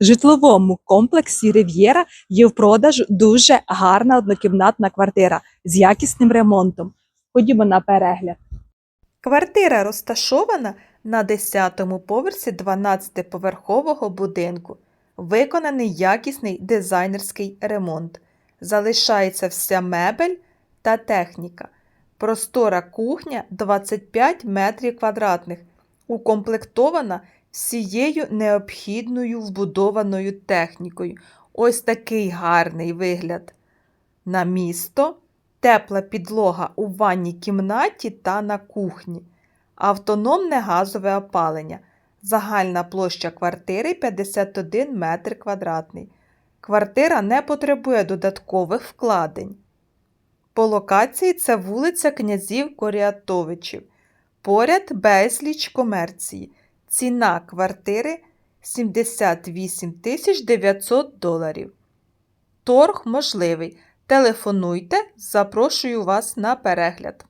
Житловому комплексі Рив'єра є в продажу дуже гарна однокімнатна квартира з якісним ремонтом. Ходімо на перегляд. Квартира розташована на 10-му поверсі 12-поверхового будинку. Виконаний якісний дизайнерський ремонт. Залишається вся мебель та техніка. Простора кухня 25 метрів квадратних, укомплектована всією необхідною вбудованою технікою. Ось такий гарний вигляд на місто, тепла підлога у ванній кімнаті та на кухні, автономне газове опалення. Загальна площа квартири 51 метр квадратний. Квартира не потребує додаткових вкладень. По локації це вулиця князів Коріатовичів. Поряд безліч комерції. Ціна квартири 78 900 доларів. Торг можливий. Телефонуйте, запрошую вас на перегляд.